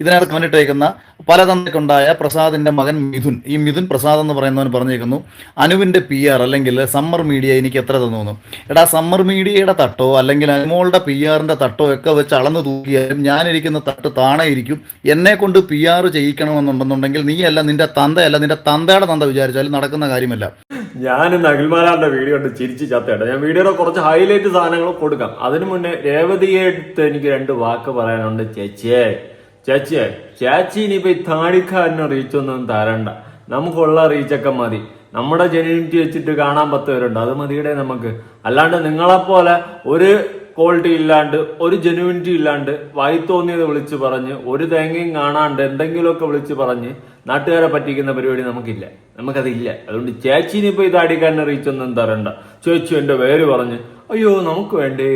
ഇതിനകത്ത് കമന്റിട്ടേക്കുന്ന പല തന്തയ്ക്കുണ്ടായ പ്രസാദിന്റെ മകൻ മിഥുൻ. ഈ മിഥുൻ പ്രസാദ് എന്ന് പറയുന്നവൻ പറഞ്ഞേക്കുന്നു അനുവിന്റെ പി ആർ അല്ലെങ്കിൽ സമ്മർ മീഡിയ എനിക്ക് എത്ര തന്നു എടാ സമ്മർ മീഡിയയുടെ തട്ടോ അല്ലെങ്കിൽ അനുമോളുടെ പി ആറിന്റെ തട്ടോ ഒക്കെ വെച്ച് അളന്ന് തൂക്കിയാലും ഞാനിരിക്കുന്ന തട്ട് താണെ ഇരിക്കും എന്നെ കൊണ്ട് പി ആർ ചെയ്യിക്കണമെന്നുണ്ടെന്നുണ്ടെങ്കിൽ നീയല്ല നിന്റെ തന്തയല്ല നിന്റെ തന്തയുടെ തന്ത വിചാരിച്ചാലും നടക്കുന്ന കാര്യമല്ല. ഞാൻ ഇന്ന് വീഡിയോ കണ്ട് ചിരിച്ച് ചത്തേട്ട. ഞാൻ വീഡിയോയുടെ കുറച്ച് ഹൈലൈറ്റ് സാധനങ്ങൾ കൊടുക്കാം. അതിനു മുന്നേ രേവതിയെ എനിക്ക് രണ്ട് വാക്ക് പറയാനുണ്ട് ചേച്ചിയെ. ചേച്ചിയെ ചേച്ചി ഇനിയിപ്പോ ഈ താടിക്കാരന് റീച്ചൊന്നും തരണ്ട. നമുക്കുള്ള റീച്ചൊക്കെ മതി. നമ്മുടെ ജെനുവിനിറ്റി വെച്ചിട്ട് കാണാൻ പത്ത് പേരുണ്ട് അത് മതിയുടെ നമുക്ക്. അല്ലാണ്ട് നിങ്ങളെപ്പോലെ ഒരു ക്വാളിറ്റി ഇല്ലാണ്ട് ഒരു ജെനുവിനിറ്റി ഇല്ലാണ്ട് വായി തോന്നിയത് വിളിച്ച് പറഞ്ഞ് ഒരു തേങ്ങയും കാണാണ്ട് എന്തെങ്കിലുമൊക്കെ വിളിച്ച് പറഞ്ഞ് നാട്ടുകാരെ പറ്റിക്കുന്ന പരിപാടി നമുക്കില്ല. നമുക്കതില്ല. അതുകൊണ്ട് ചേച്ചിനിപ്പോ ഇത് അടിക്കാൻ റീച്ചൊന്നും തരണ്ട. ചേച്ചി എന്റെ പേര് പറഞ്ഞ് അയ്യോ നമുക്ക് വേണ്ടേ.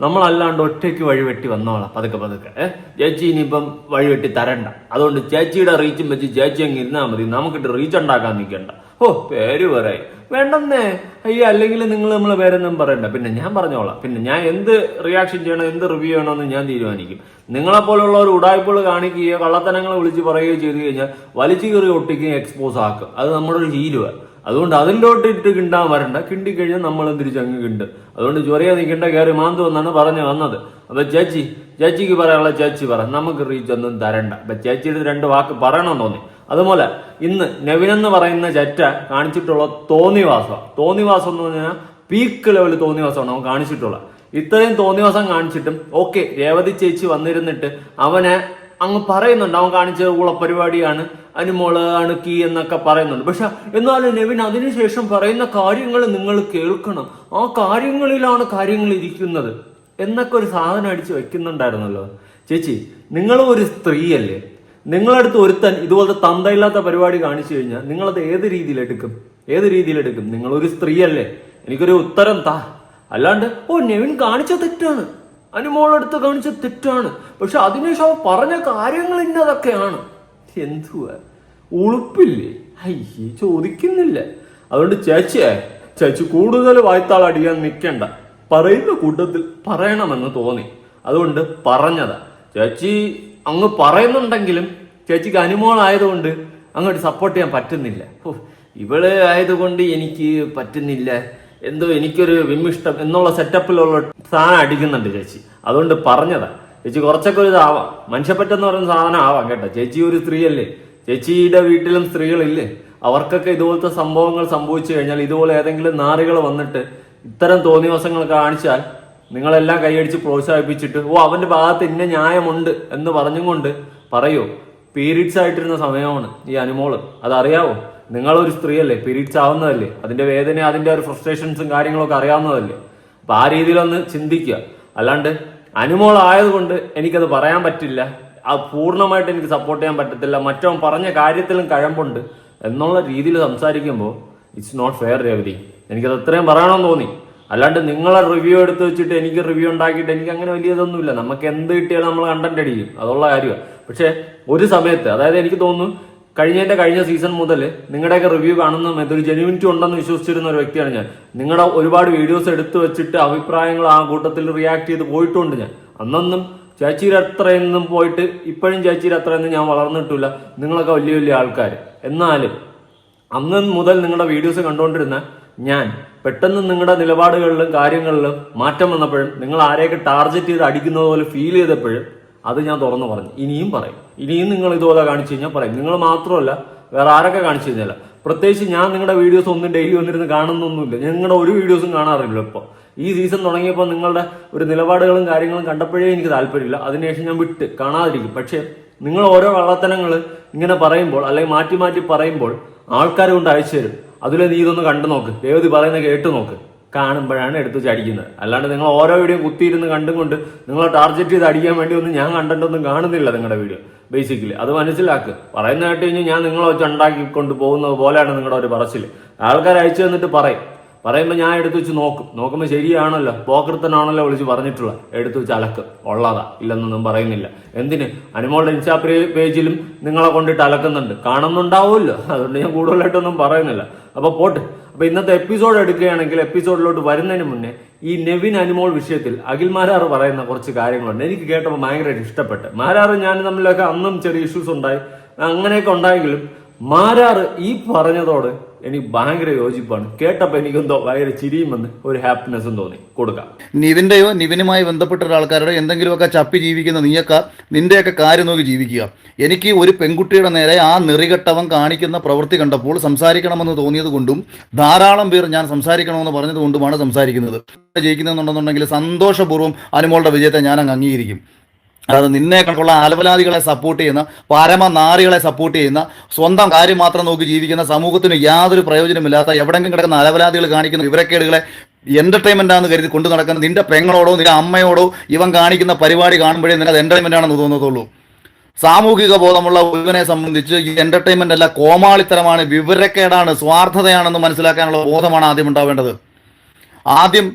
നമ്മളല്ലാണ്ട് ഒറ്റയ്ക്ക് വഴിവെട്ടി വന്നോളാം. പതുക്കെ പതുക്കെ. ഏഹ് ചേച്ചി ഇനിയിപ്പം വഴിവെട്ടി തരണ്ട. അതുകൊണ്ട് ചേച്ചിയുടെ റീച്ചും വെച്ച് ചേച്ചി അങ്ങ് ഇരുന്നാൽ മതി. നമുക്കിട്ട് റീച്ച് ഉണ്ടാക്കാൻ നിൽക്കണ്ട. ഓ പേര് പറയായി വേണ്ടെന്നേ. അയ്യോ അല്ലെങ്കിൽ നിങ്ങൾ നമ്മളെ പേരൊന്നും പറയണ്ട. പിന്നെ ഞാൻ പറഞ്ഞോളാം. പിന്നെ ഞാൻ എന്ത് റിയാക്ഷൻ ചെയ്യണം എന്ത് റിവ്യൂ ചെയ്യണമെന്ന് ഞാൻ തീരുമാനിക്കും. നിങ്ങളെപ്പോലുള്ള ഒരു ഉടായ്പകൾ കാണിക്കുകയോ കള്ളത്തനങ്ങൾ വിളിച്ച് പറയുകയോ ചെയ്തു കഴിഞ്ഞാൽ വലിച്ചു കയറി ഒട്ടിക്കുകയും എക്സ്പോസ് ആക്കും. അത് നമ്മുടെ ഒരു ഹീരുവാണ് അതുകൊണ്ട് അതിലോട്ട് ഇട്ട് കിണ്ടാൻ വരണ്ട. കിണ്ടി കഴിഞ്ഞാൽ നമ്മളും തിരിച്ചങ്ങ് കിണ്ട്. അതുകൊണ്ട് ചൊറിയ നിൽക്കേണ്ട കയറി മാന്തു എന്നാണ് പറഞ്ഞു വന്നത്. അപ്പൊ ചേച്ചി ചേച്ചിക്ക് പറയാനുള്ള ചേച്ചി പറ. നമുക്ക് റീച്ച് ഒന്നും തരണ്ട. അപ്പൊ ചേച്ചിയുടെ രണ്ട് വാക്ക് പറയണം തോന്നി. അതുപോലെ ഇന്ന് നെവിൻ എന്ന് പറയുന്ന ചെറ്റ കാണിച്ചിട്ടുള്ള തോന്നിവാസം. തോന്നിവാസം എന്ന് പറഞ്ഞാൽ പീക്ക് ലെവൽ തോന്നിവാസമാണ് അവൻ കാണിച്ചിട്ടുള്ളത്. ഇത്രയും തോന്നിവാസം കാണിച്ചിട്ടും ഓക്കെ രേവതി ചേച്ചി വന്നിരുന്നിട്ട് അവനെ അങ്ങ് പറയുന്നുണ്ട്. അവൻ കാണിച്ച ഉളപ്പരിപാടിയാണ് അനുമോൾ അണുക്കി എന്നൊക്കെ പറയുന്നുണ്ട്. പക്ഷെ എന്നാലും നെവിൻ അതിനുശേഷം പറയുന്ന കാര്യങ്ങൾ നിങ്ങൾ കേൾക്കണം. ആ കാര്യങ്ങളിലാണ് കാര്യങ്ങൾ ഇരിക്കുന്നത് എന്നൊക്കെ ഒരു സാധനം അടിച്ച് വെക്കുന്നുണ്ടായിരുന്നല്ലോ. ചേച്ചി നിങ്ങൾ ഒരു സ്ത്രീയല്ലേ? നിങ്ങളടുത്ത് ഒരുത്തൻ ഇതുപോലത്തെ തന്തയില്ലാത്ത പരിപാടി കാണിച്ചു കഴിഞ്ഞാൽ നിങ്ങളത് ഏത് രീതിയിൽ എടുക്കും ഏത് നിങ്ങൾ ഒരു സ്ത്രീയല്ലേ? എനിക്കൊരു ഉത്തരം താ. അല്ലാണ്ട് ഓ നെവിൻ കാണിച്ച തെറ്റാണ്. അനുമോളടുത്ത് കാണിച്ച തെറ്റാണ്. പക്ഷെ അതിനുശേഷം അവൻ പറഞ്ഞ കാര്യങ്ങൾ ഇന്നതൊക്കെയാണ്. എന്തുവാ? ഉളുപ്പില്ലേ? അയ്യേ ചോദിക്കുന്നില്ല. അതുകൊണ്ട് ചേച്ചിയെ ചേച്ചി കൂടുതൽ വായ്ത്താൾ അടിക്കാൻ നിൽക്കണ്ട പറയുന്ന കൂട്ടത്തിൽ പറയണമെന്ന് തോന്നി. അതുകൊണ്ട് പറഞ്ഞതാ. ചേച്ചി അങ്ങ് പറയുന്നുണ്ടെങ്കിലും ചേച്ചിക്ക് അനുമോളായതുകൊണ്ട് അങ്ങോട്ട് സപ്പോർട്ട് ചെയ്യാൻ പറ്റുന്നില്ല. ഇവൾ ആയതുകൊണ്ട് എനിക്ക് പറ്റുന്നില്ല. എന്തോ എനിക്കൊരു വിമ്മിഷ്ടം എന്നുള്ള സെറ്റപ്പിലുള്ള സാധനം അടിക്കുന്നുണ്ട് ചേച്ചി. അതുകൊണ്ട് പറഞ്ഞതാ. ചേച്ചി കുറച്ചൊക്കെ ഒരു ഇതാവാം. മനുഷ്യപ്പറ്റെന്ന് പറയുന്ന സാധനം ആവാം കേട്ടോ. ചേച്ചി ഒരു സ്ത്രീയല്ലേ. ചേച്ചിയുടെ വീട്ടിലും സ്ത്രീകളില്ലേ. അവർക്കൊക്കെ ഇതുപോലത്തെ സംഭവങ്ങൾ സംഭവിച്ചു കഴിഞ്ഞാൽ ഇതുപോലെ ഏതെങ്കിലും നാറികൾ വന്നിട്ട് ഇത്തരം തോന്നിവസങ്ങൾ കാണിച്ചാൽ നിങ്ങളെല്ലാം കൈയടിച്ച് പ്രോത്സാഹിപ്പിച്ചിട്ട് ഓ അവന്റെ ഭാഗത്ത് ഇന്ന ന്യായമുണ്ട് എന്ന് പറഞ്ഞും കൊണ്ട് പറയൂ. പീരീഡ്സ് ആയിട്ടിരുന്ന സമയമാണ് ഈ അനുമോൾ. അതറിയാവോ? നിങ്ങളൊരു സ്ത്രീയല്ലേ? പീരീഡ്സ് ആവുന്നതല്ലേ അതിന്റെ വേദന അതിന്റെ ഒരു ഫ്രസ്ട്രേഷൻസും കാര്യങ്ങളൊക്കെ അറിയാവുന്നതല്ലേ? അപ്പൊ ആ രീതിയിലൊന്ന് ചിന്തിക്കുക. അല്ലാണ്ട് അനുമോൾ ആയതുകൊണ്ട് എനിക്കത് പറയാൻ പറ്റില്ല. ആ പൂർണമായിട്ട് എനിക്ക് സപ്പോർട്ട് ചെയ്യാൻ പറ്റത്തില്ല. മറ്റവൻ പറഞ്ഞ കാര്യത്തിലും കഴമ്പുണ്ട് എന്നുള്ള രീതിയിൽ സംസാരിക്കുമ്പോൾ ഇറ്റ്സ് നോട്ട് ഫെയർ രവതി. എനിക്കത് അത്രയും പറയണമെന്ന് തോന്നി. അല്ലാണ്ട് നിങ്ങളെ റിവ്യൂ എടുത്ത് വെച്ചിട്ട് എനിക്ക് റിവ്യൂ ഉണ്ടാക്കിയിട്ട് എനിക്ക് അങ്ങനെ വലിയതൊന്നുമില്ല. നമുക്ക് എന്ത് കിട്ടിയാലും നമ്മൾ കണ്ടന്റ് അടിക്കും. അതുള്ള കാര്യമാണ് പക്ഷെ ഒരു സമയത്ത് അതായത് എനിക്ക് തോന്നുന്നു കഴിഞ്ഞതിന്റെ കഴിഞ്ഞ സീസൺ മുതൽ നിങ്ങളുടെയൊക്കെ റിവ്യൂ കാണുന്ന ഇതൊരു ജെനുവിനിറ്റി ഉണ്ടെന്ന് വിശ്വസിച്ചിരുന്ന ഒരു വ്യക്തിയാണ് ഞാൻ. നിങ്ങളുടെ ഒരുപാട് വീഡിയോസ് എടുത്തു വെച്ചിട്ട് അഭിപ്രായങ്ങൾ ആ കൂട്ടത്തിൽ റിയാക്ട് ചെയ്ത് പോയിട്ടുണ്ട് ഞാൻ. അന്നൊന്നും ചേച്ചിയുടെ അത്രയൊന്നും പോയിട്ട് ഇപ്പോഴും ചേച്ചിയുടെ അത്രയൊന്നും ഞാൻ വളർന്നിട്ടില്ല. നിങ്ങളൊക്കെ വലിയ വലിയ ആൾക്കാർ എന്നാലും അന്ന് മുതൽ നിങ്ങളുടെ വീഡിയോസ് കണ്ടുകൊണ്ടിരുന്ന ഞാൻ പെട്ടെന്ന് നിങ്ങളുടെ നിലപാടുകളിലും കാര്യങ്ങളിലും മാറ്റം വന്നപ്പോഴും നിങ്ങൾ ആരെയൊക്കെ ടാർഗറ്റ് ചെയ്ത് അടിക്കുന്നത് പോലെ ഫീൽ ചെയ്തപ്പോഴും അത് ഞാൻ തുറന്നു പറഞ്ഞു. ഇനിയും പറയും. ഇനിയും നിങ്ങൾ ഇതുപോലെ കാണിച്ചു കഴിഞ്ഞാൽ പറയും. നിങ്ങൾ മാത്രമല്ല വേറെ ആരൊക്കെ കാണിച്ചു കഴിഞ്ഞാൽ പ്രത്യേകിച്ച് ഞാൻ നിങ്ങളുടെ വീഡിയോസ് ഒന്നും ഡെയിലി വന്നിരുന്ന് കാണുന്നൊന്നുമില്ല. നിങ്ങളുടെ ഒരു വീഡിയോസും കാണാറില്ല ഇപ്പോൾ ഈ സീസൺ തുടങ്ങിയപ്പോൾ നിങ്ങളുടെ ഒരു നിലപാടുകളും കാര്യങ്ങളും കണ്ടപ്പോഴേ എനിക്ക് താല്പര്യമില്ല. അതിനുശേഷം ഞാൻ വിട്ട് കാണാതിരിക്കും. പക്ഷേ നിങ്ങൾ ഓരോ വള്ളത്തനങ്ങൾ ഇങ്ങനെ പറയുമ്പോൾ അല്ലെങ്കിൽ മാറ്റി മാറ്റി പറയുമ്പോൾ ആൾക്കാർ കൊണ്ട് അയച്ചു തരും. അതിലെ നീ ഇതൊന്ന് കണ്ടു നോക്ക്. ദേവതി പറയുന്ന കേട്ട് നോക്ക്. കാണുമ്പോഴാണ് എടുത്ത് ചടിക്കുന്നത്. അല്ലാണ്ട് നിങ്ങൾ ഓരോ വീഡിയോ കുത്തിയിരുന്ന് കണ്ടും കൊണ്ട് നിങ്ങളെ ടാർഗറ്റ് ചെയ്ത് അടിക്കാൻ വേണ്ടി ഒന്നും ഞാൻ കണ്ടൊന്നും കാണുന്നില്ല നിങ്ങളുടെ വീഡിയോ ബേസിക്കലി അത് മനസ്സിലാക്ക്. പറയുന്ന കേട്ട് കഴിഞ്ഞാൽ ഞാൻ നിങ്ങളെ വെച്ച് ഉണ്ടാക്കിക്കൊണ്ട് പോകുന്നത് പോലെയാണ് നിങ്ങളുടെ ഒരു പറച്ചിൽ ആൾക്കാർ അയച്ചു തന്നിട്ട് പറയും. പറയുമ്പോൾ ഞാൻ എടുത്തു വെച്ച് നോക്കും. നോക്കുമ്പോൾ ശരിയാണല്ലോ. പോക്കൃത്തനാണല്ലോ വിളിച്ച് പറഞ്ഞിട്ടുള്ളത്. എടുത്തു വെച്ച് അലക്ക്. ഉള്ളതാ. ഇല്ലെന്നൊന്നും പറയുന്നില്ല. എന്തിന്? അനുമോളുടെ ഇൻസ്റ്റാ പേജിലും നിങ്ങളെ കൊണ്ടിട്ട് അലക്കുന്നുണ്ട്. കാണുന്നുണ്ടാവുമല്ലോ. അതുകൊണ്ട് ഞാൻ കൂടുതലായിട്ടൊന്നും പറയുന്നില്ല. അപ്പോൾ പോട്ട്. അപ്പൊ ഇന്നത്തെ എപ്പിസോഡ് എടുക്കുകയാണെങ്കിൽ എപ്പിസോഡിലോട്ട് വരുന്നതിന് മുന്നേ ഈ നെവിൻ അനുമോൾ വിഷയത്തിൽ അഖിൽ മാരാർ പറയുന്ന കുറച്ച് കാര്യങ്ങളുണ്ട്. എനിക്ക് കേട്ടപ്പോൾ ഭയങ്കരമായിട്ട് ഇഷ്ടപ്പെട്ട്. മാരാർ ഞാൻ തമ്മിലൊക്കെ അന്നും ചെറിയ ഇഷ്യൂസ് ഉണ്ടായി. അങ്ങനെയൊക്കെ ഉണ്ടായെങ്കിലും മാരാർ ഈ പറഞ്ഞതോട് എനിക്ക് ഭയങ്കര യോജിപ്പാണ്. കേട്ടപ്പോൾ എനിക്കെന്തോ ഭയങ്കര ചിരിയും വന്ന് ഒരു ഹാപ്പിനെസ്സും തോന്നി. കൊടുക്കാം. നിവിന്റെയോ നിവിനുമായി ബന്ധപ്പെട്ട ഒരാൾക്കാരുടെ എന്തെങ്കിലുമൊക്കെ ചപ്പി ജീവിക്കുന്ന നീയൊക്കെ നിന്റെയൊക്കെ കാര്യം നോക്കി ജീവിക്കുക. എനിക്ക് ഒരു പെൺകുട്ടിയുടെ നേരെ ആ നെറികെട്ടവൻ കാണിക്കുന്ന പ്രവൃത്തി കണ്ടപ്പോൾ സംസാരിക്കണമെന്ന് തോന്നിയത് കൊണ്ടും ധാരാളം പേർ ഞാൻ സംസാരിക്കണമെന്ന് പറഞ്ഞത് കൊണ്ടുമാണ് സംസാരിക്കുന്നത്. ജയിക്കുന്നുണ്ടെന്നുണ്ടെങ്കിൽ സന്തോഷപൂർവം അനുമോളുടെ വിജയത്തെ ഞാൻ അങ്ങ് അംഗീകരിക്കും. അതായത് നിന്നെ കണക്കുള്ള അലവലാദികളെ സപ്പോർട്ട് ചെയ്യുന്ന പരമനാരികളെ സപ്പോർട്ട് ചെയ്യുന്ന സ്വന്തം കാര്യം മാത്രം നോക്കി ജീവിക്കുന്ന സമൂഹത്തിന് യാതൊരു പ്രയോജനമില്ലാത്ത എവിടെങ്കിലും കിടക്കുന്ന അലവലാദികൾ കാണിക്കുന്ന വിവരക്കേടുകളെ എന്റർടൈൻമെന്റ് ആണെന്ന് കരുതി കൊണ്ടു നടക്കുന്ന നിന്റെ പെങ്ങളോടോ നിന്റെ അമ്മയോടോ ഇവൻ കാണിക്കുന്ന പരിപാടി കാണുമ്പോഴേ നിനക്ക് എന്റർടൈൻമെന്റ് ആണെന്ന് തോന്നത്തുള്ളൂ. സാമൂഹിക ബോധമുള്ള ഒരുവനെ സംബന്ധിച്ച് ഈ എന്റർടൈൻമെന്റ് അല്ല കോമാളിത്തരമാണ് വിവരക്കേടാണ് സ്വാർത്ഥതയാണെന്ന് മനസ്സിലാക്കാനുള്ള ബോധമാണ് ആദ്യം ഉണ്ടാവേണ്ടത്. ആദ്യം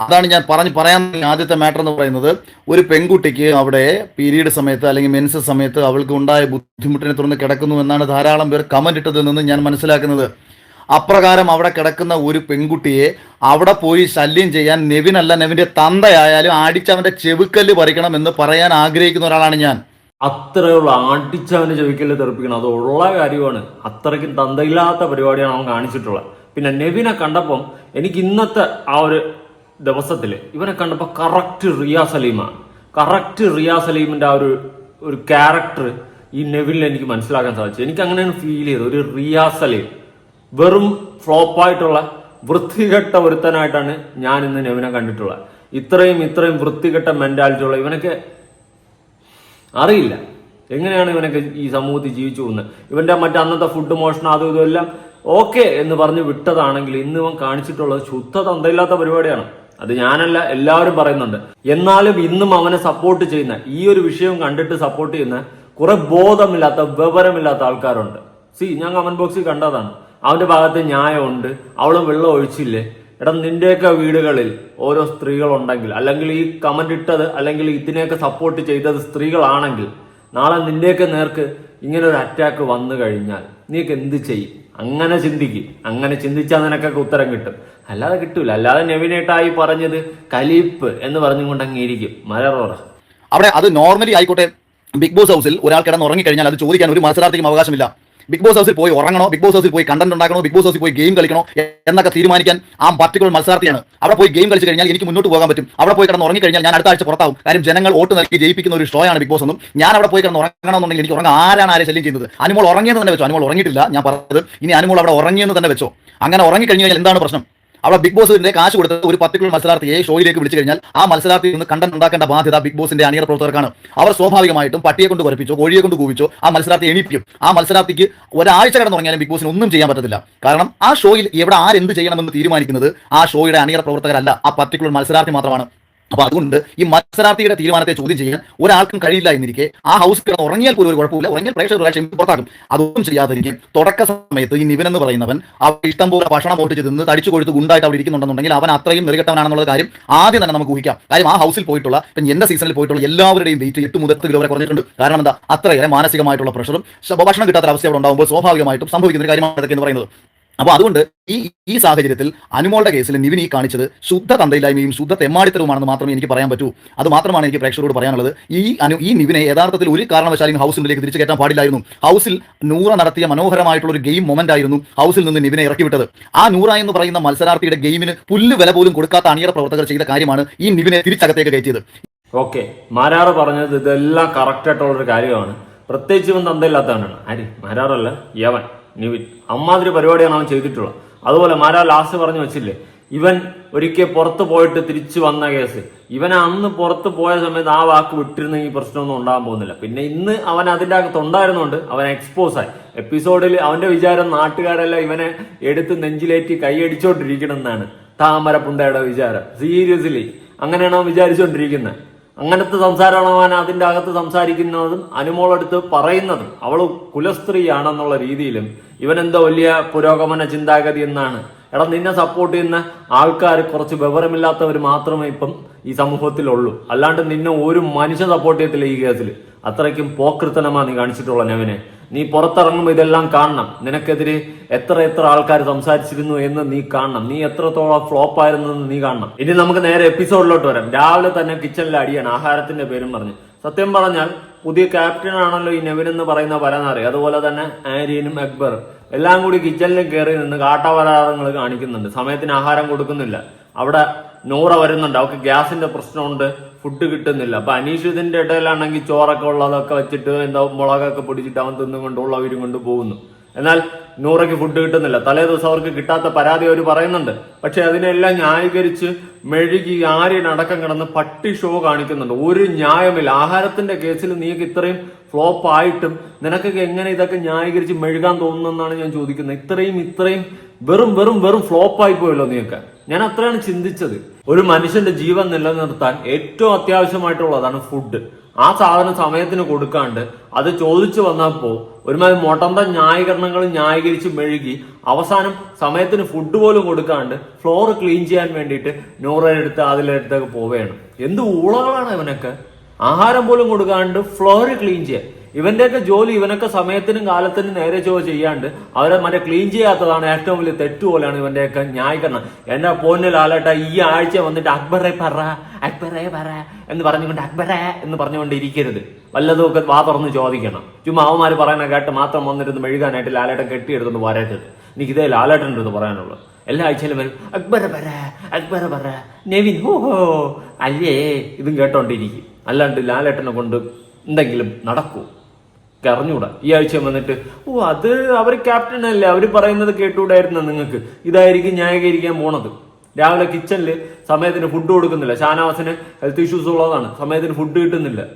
അതാണ് ഞാൻ പറഞ്ഞ് പറയാൻ ആദ്യത്തെ മാറ്റർ എന്ന് പറയുന്നത്. ഒരു പെൺകുട്ടിക്ക് അവിടെ പീരീഡ് സമയത്ത് അല്ലെങ്കിൽ മെൻസ് സമയത്ത് അവൾക്ക് ഉണ്ടായ ബുദ്ധിമുട്ടിനെ തുടർന്ന് കിടക്കുന്നു എന്നാണ് ധാരാളം പേർ കമന്റ് ഇട്ടതിൽ നിന്ന് ഞാൻ മനസ്സിലാക്കുന്നത്. അപ്രകാരം അവിടെ കിടക്കുന്ന ഒരു പെൺകുട്ടിയെ അവിടെ പോയി ശല്യം ചെയ്യാൻ നെവിനല്ല നെവിന്റെ തന്തയായാലും അടിച്ചവന്റെ ചെവിക്കല്ല് പറിക്കണം എന്ന് പറയാൻ ആഗ്രഹിക്കുന്ന ഒരാളാണ് ഞാൻ. അത്രയുള്ള ആട്ടിച്ചവന് ചെവിക്കല്ല് തെറിപ്പിക്കണം. അത് ഉള്ള കാര്യമാണ്. അത്രയ്ക്കും തന്തയില്ലാത്ത പരിപാടിയാണ് അവൻ കാണിച്ചിട്ടുള്ളത്. പിന്നെ നെവിനെ കണ്ടപ്പം എനിക്ക് ഇന്നത്തെ ആ ഒരു ദിവസത്തിൽ. ഇവനെ കണ്ടപ്പോൾ കറക്റ്റ് റിയാ സലീമാണ്. കറക്റ്റ് റിയാ സലീമിന്റെ ആ ഒരു ഒരു ക്യാരക്ടർ ഈ നെവിനിൽ എനിക്ക് മനസ്സിലാക്കാൻ സാധിച്ചു. എനിക്ക് അങ്ങനെയാണ് ഫീൽ ചെയ്തത്. ഒരു റിയാ സലീം. വെറും ഫ്ലോപ്പായിട്ടുള്ള വൃത്തികെട്ട ഒരുത്തനായിട്ടാണ് ഞാൻ ഇന്ന് നെവിനെ കണ്ടിട്ടുള്ളത്. ഇത്രയും ഇത്രയും വൃത്തികെട്ട മെന്റാലിറ്റി ഉള്ള ഇവനൊക്കെ അറിയില്ല. എങ്ങനെയാണ് ഇവനൊക്കെ ഈ സമൂഹത്തിൽ ജീവിച്ചു പോകുന്നത്? ഇവന്റെ മറ്റേ അന്നത്തെ ഫുഡ് മോഷണം അതും ഇതും എല്ലാം ഓക്കെ എന്ന് പറഞ്ഞ് വിട്ടതാണെങ്കിൽ ഇന്ന് ഇവൻ കാണിച്ചിട്ടുള്ളത് ശുദ്ധ തന്തയില്ലാത്ത പരിപാടിയാണ്. അത് ഞാനല്ല എല്ലാവരും പറയുന്നുണ്ട്. എന്നാലും ഇന്നും അവനെ സപ്പോർട്ട് ചെയ്യുന്ന ഈ ഒരു വിഷയം കണ്ടിട്ട് സപ്പോർട്ട് ചെയ്യുന്ന കുറെ ബോധമില്ലാത്ത വിവരമില്ലാത്ത ആൾക്കാരുണ്ട്. സി ഞാൻ കമന്റ് ബോക്സിൽ കണ്ടതാണ്. അവന്റെ ഭാഗത്ത് ന്യായമുണ്ട് അവൾ വെള്ളം ഒഴിച്ചില്ലേ? എടാ നിന്റെയൊക്കെ വീടുകളിൽ ഓരോ സ്ത്രീകളുണ്ടെങ്കിൽ അല്ലെങ്കിൽ ഈ കമന്റ് ഇട്ടത് അല്ലെങ്കിൽ ഇതിനെയൊക്കെ സപ്പോർട്ട് ചെയ്തത് സ്ത്രീകളാണെങ്കിൽ നാളെ നിന്റെയൊക്കെ നേർക്ക് ഇങ്ങനെ ഒരു അറ്റാക്ക് വന്നു കഴിഞ്ഞാൽ നീക്ക് എന്ത് ചെയ്യും? അങ്ങനെ ചിന്തിക്കും. അങ്ങനെ ചിന്തിച്ചാൽ നിനക്കൊക്കെ ഉത്തരം കിട്ടും. അല്ലാതെ കിട്ടൂല. അല്ലാതെ നെവിനേട്ടായി പറഞ്ഞത് കലിപ്പ് എന്ന് പറഞ്ഞുകൊണ്ട് അങ്ങിരിക്കും മലറോറ അവിടെ അത് നോർമലി ആയിക്കോട്ടെ ബിഗ് ബോസ് ഹൗസിൽ ഒരാൾ കിടന്ന് ഉറങ്ങിക്കഴിഞ്ഞാൽ അത് ചോദിക്കാൻ ഒരു മത്സരാർത്ഥിക്കും അവകാശമില്ല. ബിഗ് ബോസ് ഹൗസിൽ പോയി ഉറങ്ങണോ? ബിഗ് ബോസ് ഹൗസിൽ പോയി കണ്ടന്റ് ഉണ്ടാക്കണോ? ബിഗ് ബോസ് ഹൗസിൽ പോയി ഗെയിം കളിക്കണോ? എന്നൊക്കെ തീരുമാനിക്കാൻ ആ പർട്ടിക്കുലർ മത്സരാർത്ഥിയാണ്. അവിടെ പോയി ഗെയിം കളിച്ച് കഴിഞ്ഞാൽ എനിക്ക് മുന്നോട്ട് പോകാൻ പറ്റും. അവിടെ പോയി കിടന്ന് ഉറങ്ങിക്കഴിഞ്ഞാൽ ഞാൻ അടുത്ത ആഴ്ച പുറത്താവും. കാര്യം ജനങ്ങൾ വോട്ട് നൽകി ജയിപ്പിക്കുന്ന ഒരു ഷോ ആണ് ബിഗ് ബോസ് എന്നും ഞാൻ അവിടെ പോയി കിടന്ന് ഉറങ്ങണമെന്നുണ്ടെങ്കിൽ എനിക്ക് ഉറങ്ങാൻ ആരാണ് ആരെ ശല്യം ചെയ്യുന്നത്? അനുമോൾ ഉറങ്ങിയെന്ന് തന്നെ വെച്ചോ. അനുമോൾ ഉറങ്ങിയിട്ടില്ല. ഞാൻ പറഞ്ഞത് ഇനി അനുമോൾ അവിടെ ഉറങ്ങിയെന്ന് തന്നെ വെച്ചോ. അങ്ങനെ ഉറങ്ങി കഴിഞ്ഞാൽ എന്താണ് പ്രശ്നം? അവിടെ ബിഗ് ബോസിന്റെ കാശ് കൊടുത്ത് ഒരു പർട്ടിക്കുലർ മത്സരാർത്ഥിയെ ഷോയിലേക്ക് വിളിച്ചു കഴിഞ്ഞാൽ ആ മത്സരാർത്ഥി നിന്ന് കണ്ടന്റ് ഉണ്ടാക്കേണ്ട ബാധ്യത ബിഗ് ബോസിന്റെ അണിയറ പ്രവർത്തകർക്കാണ്. അവർ സ്വാഭാവികമായിട്ടും പട്ടിയെ കൊണ്ട് കുറപ്പിച്ചോ കോഴിയെ കൊണ്ട് കൂവിച്ചോ ആ മത്സരാർത്ഥി എണീപ്പിക്കും. ആ മത്സരാർത്ഥിക്ക് ഒരാഴ്ച കടന്നു തുടങ്ങിയാലും ബിഗ് ബോസിന് ഒന്നും ചെയ്യാൻ പറ്റത്തില്ല. കാരണം ആ ഷോയിൽ എവിടെ ആരെന്ത് ചെയ്യണമെന്ന് തീരുമാനിക്കുന്നത് ആ ഷോയുടെ അണിയറ പ്രവർത്തകരല്ല. ആ പർട്ടിക്കുലർ മത്സരാർത്ഥി മാത്രമാണ്. അപ്പൊ അതുകൊണ്ട് ഈ മത്സരാർത്ഥിയുടെ തീരുമാനത്തെ ചോദ്യം ചെയ്യാൻ ഒരാൾക്കും കഴിയില്ല എന്നിരിക്കെ ആ ഹൗസ് കിടന്ന് ഉറങ്ങിയാൽ പോലും ഒരു കുഴപ്പമില്ല ഉറങ്ങിയാൽ പ്രേക്ഷകർ ഒരാഴ്ച പുറത്താക്കും. അതൊന്നും ചെയ്യാതിരിക്കും തുടക്ക സമയത്ത് ഈ നിവൻ എന്ന് പറയുന്നവൻ അവർ ഇഷ്ടം പോലെ ഭക്ഷണം വോട്ട് ചെയ്ത് നിന്ന് തടിച്ചു കൊഴുത്ത് ഗുണ്ടായിട്ട് അവിടെ ഇരിക്കുന്നുണ്ടെന്നുണ്ടെങ്കിൽ അവൻ അത്രയും നെറുകെട്ടവനാണെന്നുള്ള കാര്യം ആദ്യം തന്നെ നമുക്ക് ഊഹിക്കാം. കാര്യം ആ ഹൗസിൽ പോയിട്ടുള്ള ഇപ്പം എന്റെ സീസണിൽ പോയിട്ടുള്ള എല്ലാവരുടെയും വെയിറ്റ് എട്ട് മുതൽ കിലോ വരെ കുറഞ്ഞിട്ടുണ്ട്. കാരണം എന്താ? അത്രയേറെ മാനസികമായിട്ടുള്ള പ്രഷറും ഭക്ഷണം കിട്ടാത്ത അവസ്ഥ അവിടെ ഉണ്ടാകുമ്പോൾ സ്വാഭാവികമായിട്ടും സംഭവിക്കുന്ന ഒരു കാര്യമാണ് അതൊക്കെ എന്ന് പറയുന്നത്. അപ്പോൾ അതുകൊണ്ട് ഈ ഈ സാഹചര്യത്തിൽ അനുമോളുടെ കേസിൽ നിവിൻ ഈ കാണിച്ചത് ശുദ്ധ തന്തയില്ലായ്മയും ശുദ്ധ തെമ്മാടിത്തരവുമാണെന്ന് മാത്രമേ എനിക്ക് പറയാൻ പറ്റൂ. അത് മാത്രമാണ് എനിക്ക് പ്രേക്ഷകരോട് പറയാനുള്ളത്. ഈ അനു ഈ നിവിനെ യഥാർത്ഥത്തിൽ ഒരു കാരണവശാലും ഹൗസിലേക്ക് തിരിച്ചു കയറ്റാൻ പാടില്ലായിരുന്നു. ഹൗസിൽ നൂറ നടത്തിയ മനോഹരമായിട്ടുള്ള ഒരു ഗെയിം മൊമെന്റ് ആയിരുന്നു ഹൗസിൽ നിന്ന് നിവിനെ ഇറക്കി വിട്ടത് ആ നൂറ എന്ന് പറയുന്ന മത്സരാർത്ഥിയുടെ ഗെയിമിന് പുല്ല് വില പോലും കൊടുക്കാത്ത അണിയറ പ്രവർത്തകർ ചെയ്ത കാര്യമാണ് ഈ നിവിനെ തിരിച്ചകത്തേക്ക് കയറ്റിയത്. ഓക്കെ മാരാറ് പറഞ്ഞത് ഇതെല്ലാം കറക്റ്റ് ആയിട്ടുള്ള ഒരു കാര്യമാണ്. പ്രത്യേകിച്ച് തന്തയില്ലാത്തവനാണ്. ആര് മാരാറല്ല യവൻ നിവിൻ. അമ്മാതിരി പരിപാടിയാണ് അവൻ ചെയ്തിട്ടുള്ളത്. അതുപോലെ മാരാ ലാസ്റ്റ് പറഞ്ഞു വെച്ചില്ലേ ഇവൻ ഒരിക്കൽ പുറത്ത് പോയിട്ട് തിരിച്ചു വന്ന കേസ്. ഇവൻ അന്ന് പുറത്ത് പോയ സമയത്ത് ആ വാക്ക് വിട്ടിരുന്നെങ്കിൽ പ്രശ്നമൊന്നും ഉണ്ടാകാൻ പോകുന്നില്ല. പിന്നെ ഇന്ന് അവൻ അതിന്റെ അകത്ത് ഉണ്ടായിരുന്നുകൊണ്ട് അവൻ എക്സ്പോസ് ആയി. എപ്പിസോഡിൽ അവന്റെ വിചാരം നാട്ടുകാരെല്ലാം ഇവനെ എടുത്ത് നെഞ്ചിലേറ്റി കൈയടിച്ചോണ്ടിരിക്കണം എന്നാണ് താമരപ്പുണ്ടയുടെ വിചാരം. സീരിയസ്ലി അങ്ങനെയാണ് അവൻ അങ്ങനത്തെ സംസാരമാണ് അവൻ അതിന്റെ അകത്ത് സംസാരിക്കുന്നതും അനുമോളടുത്ത് പറയുന്നതും? അവൾ കുലസ്ത്രീയാണെന്നുള്ള രീതിയിലും ഇവനെന്തോ വലിയ പുരോഗമന ചിന്താഗതി എന്നാണ്. എടാ നിന്നെ സപ്പോർട്ട് ചെയ്യുന്ന ആൾക്കാർ കുറച്ച് വിവരമില്ലാത്തവർ മാത്രമേ ഇപ്പം ഈ സമൂഹത്തിലുള്ളൂ. അല്ലാണ്ട് നിന്നെ ഒരു മനുഷ്യ സപ്പോർട്ട് ചെയ്യത്തില്ല ഈ കേസിൽ അത്രയ്ക്കും പോക്രിത്തനമാണ് കാണിച്ചിട്ടുള്ള നെവിനെ. നീ പുറത്തിറങ്ങുമ്പോൾ ഇതെല്ലാം കാണണം. നിനക്കെതിരെ എത്ര എത്ര ആൾക്കാർ സംസാരിച്ചിരുന്നു എന്ന് നീ കാണണം. നീ എത്രത്തോളം ഫ്ലോപ്പ് ആയിരുന്നു എന്ന് നീ കാണണം. ഇനി നമുക്ക് നേരെ എപ്പിസോഡിലോട്ട് വരാം. രാവിലെ തന്നെ കിച്ചണിൽ അടിയാണ്. ആഹാരത്തിന്റെ പേരും പറഞ്ഞു. സത്യം പറഞ്ഞാൽ പുതിയ ക്യാപ്റ്റൻ ആണല്ലോ ഈ നെവിൻ എന്ന് പറയുന്ന പരനാറി. അതുപോലെ തന്നെ ആര്യനും അക്ബർ എല്ലാം കൂടി കിച്ചണിൽ കയറി നിന്ന് കാട്ടാപരാധങ്ങൾ കാണിക്കുന്നുണ്ട്. സമയത്തിന് ആഹാരം കൊടുക്കുന്നില്ല. അവിടെ നൂറ വരുന്നുണ്ട്. അവർക്ക് ഗ്യാസിന്റെ പ്രശ്നമുണ്ട്. ഫുഡ് കിട്ടുന്നില്ല. അപ്പൊ അനീഷ് ഇടയിലാണെങ്കിൽ ചോറൊക്കെ ഉള്ളതൊക്കെ വെച്ചിട്ട് എന്താ മുളകൊക്കെ പൊടിച്ചിട്ട് അവൻ തിന്നും കൊണ്ട് ഉള്ളവരും കൊണ്ട് പോകുന്നു. എന്നാൽ നൂറയ്ക്ക് ഫുഡ് കിട്ടുന്നില്ല. തലേ ദിവസം അവർക്ക് കിട്ടാത്ത പരാതി അവർ പറയുന്നുണ്ട്. പക്ഷെ അതിനെല്ലാം ന്യായീകരിച്ച് മെഴുകി ആരും അടക്കം കിടന്ന് പട്ടി ഷോ കാണിക്കുന്നുണ്ട്. ഒരു ന്യായമില്ല. ആഹാരത്തിന്റെ കേസിൽ നീക്ക് ഇത്രയും ഫ്ലോപ്പ് ആയിട്ടും നിനക്കൊക്കെ എങ്ങനെ ഇതൊക്കെ ന്യായീകരിച്ച് മെഴുകാൻ തോന്നുന്നെന്നാണ് ഞാൻ ചോദിക്കുന്നത്. ഇത്രയും ഇത്രയും വെറും വെറും വെറും ഫ്ലോപ്പ് ആയി പോയല്ലോ നീയൊക്കെ. ഞാൻ അത്രയാണ് ചിന്തിച്ചത്. ഒരു മനുഷ്യന്റെ ജീവൻ നിലനിർത്താൻ ഏറ്റവും അത്യാവശ്യമായിട്ടുള്ളതാണ് ഫുഡ് ആ സാധനം സമയത്തിന് കൊടുക്കാണ്ട് അത് ചോദിച്ചു വന്നപ്പോ ഒരുമാതിരി മൊട്ടന്ത ന്യായീകരണങ്ങൾ ന്യായീകരിച്ച് മെഴുകി അവസാനം സമയത്തിന് ഫുഡ് പോലും കൊടുക്കാണ്ട് ഫ്ലോർ ക്ലീൻ ചെയ്യാൻ വേണ്ടിയിട്ട് നൂറെടുത്ത് അതിലെടുത്തൊക്കെ പോവുകയാണ്. എന്ത് ഊളകളാണ് ഇവനൊക്കെ? ആഹാരം പോലും കൊടുക്കാണ്ട് ഫ്ലോർ ക്ലീൻ ചെയ്യാൻ. ഇവന്റെയൊക്കെ ജോലി ഇവനൊക്കെ സമയത്തിനും കാലത്തിനും നേരെ ചോ ചെയ്യാണ്ട് അവരെ മറ്റേ ക്ലീൻ ചെയ്യാത്തതാണ് ഏറ്റവും വലിയ തെറ്റ് പോലെയാണ് ഇവന്റെയൊക്കെ ന്യായീകരണം. എന്റെ പോന്നെ ലാലേട്ട ഈ ആഴ്ച വന്നിട്ട് അക്ബറെ പറ അക്ബറെ പറ എന്ന് പറഞ്ഞുകൊണ്ട് അക്ബറെ എന്ന് പറഞ്ഞുകൊണ്ട് ഇരിക്കരുത്. വല്ലതും ഒക്കെ വാ തുറന്ന് ചോദിക്കണം. ചുമ്മാ അവന്മാര് പറയുന്ന കേട്ട് മാത്രം വന്നിരുന്ന് മെഴുകാനായിട്ട് ലാലേട്ടൻ കെട്ടിയെടുത്തുകൊണ്ട് വരരുത്. എനിക്ക് ഇതേ ലാലേട്ടന്റെ അടുത്ത് പറയാനുള്ളൂ. എല്ലാ ആഴ്ചയിലും വരും അക്ബറെ പറ അക്ബറെ പറ. നെവിൻ ഹോ. അല്ലേ? ഇതും കേട്ടോണ്ടിരിക്കും. അല്ലാണ്ട് ലാലേട്ടനെ കൊണ്ട് എന്തെങ്കിലും നടക്കൂ. അറിഞ്ഞൂടാ ഈ ആഴ്ച വന്നിട്ട് ഓ അത് അവർ ക്യാപ്റ്റൻ അല്ലേ? അവർ പറയുന്നത് കേട്ടുകൂടായിരുന്നു നിങ്ങൾക്ക്? ഇതായിരിക്കും ന്യായീകരിക്കാൻ പോണത്. രാവിലെ കിച്ചണിൽ സമയത്തിന് ഫുഡ് കൊടുക്കുന്നില്ല. ഷാനവാസിന് ഹെൽത്ത് ഇഷ്യൂസ് ഉള്ളതാണ്. സമയത്തിന് ഫുഡ് കിട്ടുന്നില്ല.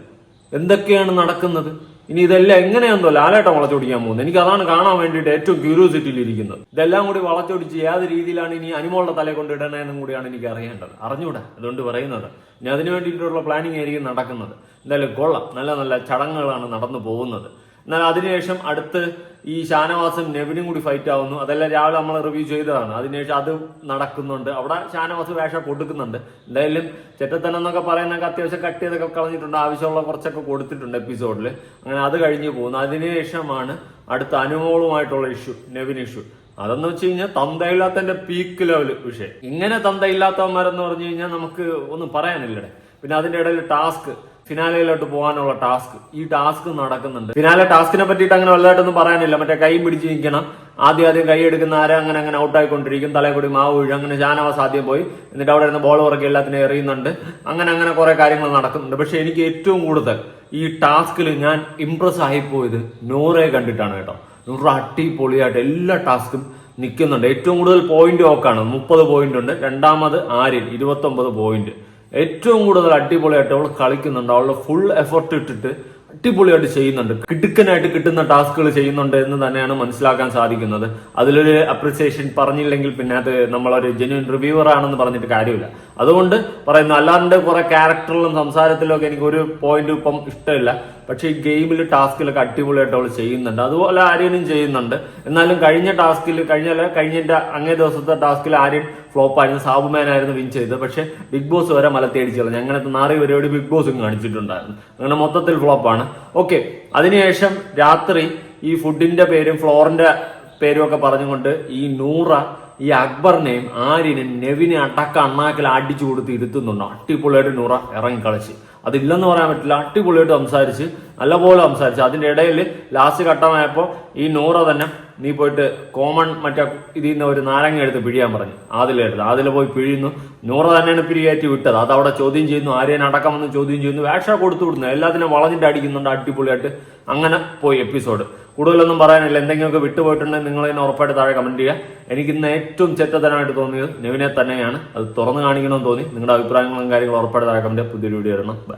എന്തൊക്കെയാണ് നടക്കുന്നത്? ഇനി ഇതെല്ലാം എങ്ങനെയൊന്നും ലാലേട്ടം വളച്ചൊടിക്കാൻ പോകുന്നത്. എനിക്ക് അതാണ് കാണാൻ വേണ്ടിയിട്ട് ഏറ്റവും ക്യൂരിയോസിറ്റിയിൽ ഇരിക്കുന്നത് ഇതെല്ലാം കൂടി വളച്ചൊടിച്ച് ഏത് രീതിയിലാണ് ഇനി അനിമോളുടെ തലയെ കൊണ്ട് ഇടണമെന്നും കൂടിയാണ് എനിക്ക് അറിയേണ്ടത് അറിഞ്ഞൂടെ അതുകൊണ്ട് പറയുന്നത്. ഇനി അതിനു വേണ്ടിയിട്ടുള്ള പ്ലാനിങ് ആയിരിക്കും നടക്കുന്നത്. എന്തായാലും കൊള്ളാം. നല്ല നല്ല ചടങ്ങുകളാണ് നടന്നു പോകുന്നത്. എന്നാൽ അതിനുശേഷം അടുത്ത് ഈ ഷാനവാസും നെവിനും കൂടി ഫൈറ്റ് ആവുന്നു. അതെല്ലാം രാവിലെ നമ്മൾ റിവ്യൂ ചെയ്തതാണ്. അതിനുശേഷം അത് നടക്കുന്നുണ്ട്. അവിടെ ഷാനവാസ് വേഷം കൊടുക്കുന്നുണ്ട്. എന്തായാലും ചെറ്റത്തനം എന്നൊക്കെ പറയുന്നൊക്കെ അത്യാവശ്യം കട്ട് ചെയ്തൊക്കെ കളഞ്ഞിട്ടുണ്ട്. ആവശ്യമുള്ള കുറച്ചൊക്കെ കൊടുത്തിട്ടുണ്ട് എപ്പിസോഡിൽ അങ്ങനെ അത് കഴിഞ്ഞ് പോകുന്നു. അതിനുശേഷമാണ് അടുത്ത അനുമോളുമായിട്ടുള്ള ഇഷ്യൂ നെവിൻ ഇഷ്യൂ അതെന്ന് വെച്ച് കഴിഞ്ഞാൽ തന്തയില്ലാത്തന്റെ പീക്ക് ലെവൽ വിഷയം. ഇങ്ങനെ തന്തയില്ലാത്തവന്മാരെന്ന് പറഞ്ഞു കഴിഞ്ഞാൽ നമുക്ക് ഒന്നും പറയാനില്ലടെ. പിന്നെ അതിന്റെ ഇടയിൽ ടാസ്ക് ഫിനാലയിലോട്ട് പോകാനുള്ള ടാസ്ക്. ഈ ടാസ്ക് നടക്കുന്നുണ്ട്. ഫിനാലെ ടാസ്കിനെ പറ്റിയിട്ട് അങ്ങനെ വലുതായിട്ടൊന്നും പറയാനില്ല. മറ്റേ കൈ പിടിച്ച് നിൽക്കണം. ആദ്യം ആദ്യം കൈ എടുക്കുന്ന ആരെ അങ്ങനെ അങ്ങനെ ഔട്ടായിക്കൊണ്ടിരിക്കും തലയിൽ മാവ് വീഴും. അങ്ങനെ ജാനവാസ് ആദ്യം പോയി. എന്നിട്ട് അവിടെ ഇരുന്ന് ബോൾ ഉറക്കി എല്ലാത്തിനും എറിയുന്നുണ്ട്. അങ്ങനെ അങ്ങനെ കുറെ കാര്യങ്ങൾ നടക്കുന്നുണ്ട്. പക്ഷെ എനിക്ക് ഏറ്റവും കൂടുതൽ ഈ ടാസ്കിൽ ഞാൻ ഇംപ്രസ് ആയിപ്പോയത് നൂറെ കണ്ടിട്ടാണ് കേട്ടോ. നൂറ് അടിപൊളിയായിട്ട് എല്ലാ ടാസ്കും നിൽക്കുന്നുണ്ട്. ഏറ്റവും കൂടുതൽ പോയിന്റ് ഓക്കാണ് മുപ്പത് പോയിന്റ് ഉണ്ട്. രണ്ടാമത് ആര്യൻ ഇരുപത്തൊമ്പത് പോയിന്റ് ഏറ്റവും കൂടുതൽ അടിപൊളിയായിട്ട് അവൾ കളിക്കുന്നുണ്ട്. അവളുടെ ഫുൾ എഫർട്ട് ഇട്ടിട്ട് അടിപൊളിയായിട്ട് ചെയ്യുന്നുണ്ട്. കിടുക്കനായിട്ട് കിട്ടുന്ന ടാസ്കുകൾ ചെയ്യുന്നുണ്ട് എന്ന് തന്നെയാണ് മനസ്സിലാക്കാൻ സാധിക്കുന്നത്. അതിലൊരു അപ്രിസിയേഷൻ പറഞ്ഞില്ലെങ്കിൽ പിന്നെ അത് നമ്മളൊരു ജെന്യൂൻ റിവ്യൂവർ ആണെന്ന് പറഞ്ഞിട്ട് കാര്യമില്ല. അതുകൊണ്ട് പറയുന്നു അല്ലാണ്ട് കുറെ ക്യാരക്ടറിലും സംസാരത്തിലും ഒക്കെ എനിക്ക് ഒരു പോയിന്റ് ഇപ്പം ഇഷ്ടമില്ല. പക്ഷേ ഈ ഗെയിമിൽ ടാസ്കിലൊക്കെ അടിപൊളിയായിട്ട് അവൾ ചെയ്യുന്നുണ്ട്. അതുപോലെ ആര്യനും ചെയ്യുന്നുണ്ട്. എന്നാലും കഴിഞ്ഞ ടാസ്കിൽ കഴിഞ്ഞ അല്ല കഴിഞ്ഞ അങ്ങേ ദിവസത്തെ ടാസ്കിൽ ആര്യൻ ഫ്ലോപ്പ് ആയിരുന്നു സാബുമാൻ ആയിരുന്നു വിൻ ചെയ്തത്. പക്ഷേ ബിഗ് ബോസ് വരെ മലത്തി അടിച്ചു കളഞ്ഞു അങ്ങനത്തെ നാറി പരിപാടി ബിഗ് ബോസും കാണിച്ചിട്ടുണ്ടായിരുന്നു. അങ്ങനെ മൊത്തത്തിൽ ഫ്ലോപ്പാണ്. ഓക്കെ അതിനുശേഷം രാത്രി ഈ ഫുഡിന്റെ പേരും ഫ്ലോറിന്റെ പേരും ഒക്കെ പറഞ്ഞുകൊണ്ട് ഈ നൂറ ഈ അക്ബറിനെയും ആര്യനെയും നെവിനെ അടക്ക അണ്ണാക്കിൽ അടിച്ചു കൊടുത്ത് ഇരുത്തുന്നുണ്ട്. അടിപൊളിയായിട്ട് നൂറ ഇറങ്ങി കളിച്ച് അതില്ലെന്ന് പറയാൻ പറ്റില്ല. അടിപൊളിയായിട്ട് സംസാരിച്ച് നല്ലപോലെ സംസാരിച്ച്. അതിന്റെ ഇടയിൽ ലാസ്റ്റ് ഘട്ടമായപ്പോൾ ഈ നൂറ തന്നെ നീ പോയിട്ട് കോമൺ മറ്റേ ഇതിൽ നിന്ന് ഒരു നാരങ്ങ എടുത്ത് പിഴിയാൻ പറഞ്ഞു. ആദിലെടുത്ത് ആദില പോയി പിഴിയുന്നു. നൂറ തന്നെയാണ് പിരികയറ്റി വിട്ടത്. അത് അവിടെ ചോദ്യം ചെയ്യുന്നു. ആര്യൻ അടക്കമെന്ന് ചോദ്യം ചെയ്യുന്നു. വേഷ കൊടുത്തു വിടുന്നു. എല്ലാത്തിനും വളഞ്ഞിട്ട് അടിക്കുന്നുണ്ട് അടിപൊളിയായിട്ട്. അങ്ങനെ പോയി എപ്പിസോഡ് കൂടുതലൊന്നും പറയാനില്ല. എന്തെങ്കിലുമൊക്കെ വിട്ടുപോയിട്ടുണ്ടെങ്കിൽ നിങ്ങൾ തന്നെ ഉറപ്പായിട്ട് താഴെ കമന്റ് ചെയ്യുക. എനിക്ക് ഇന്ന് ഏറ്റവും ചെറ്റത്തനായിട്ട് തോന്നിയത് നെവിനെ തന്നെയാണ്. അത് തുറന്നു കാണിക്കണമെന്ന് തോന്നി. നിങ്ങളുടെ അഭിപ്രായങ്ങളും കാര്യങ്ങളും ഉറപ്പായിട്ട് താഴെ കമന്റ്. പുതിയൊരു വീഡിയോ Bye.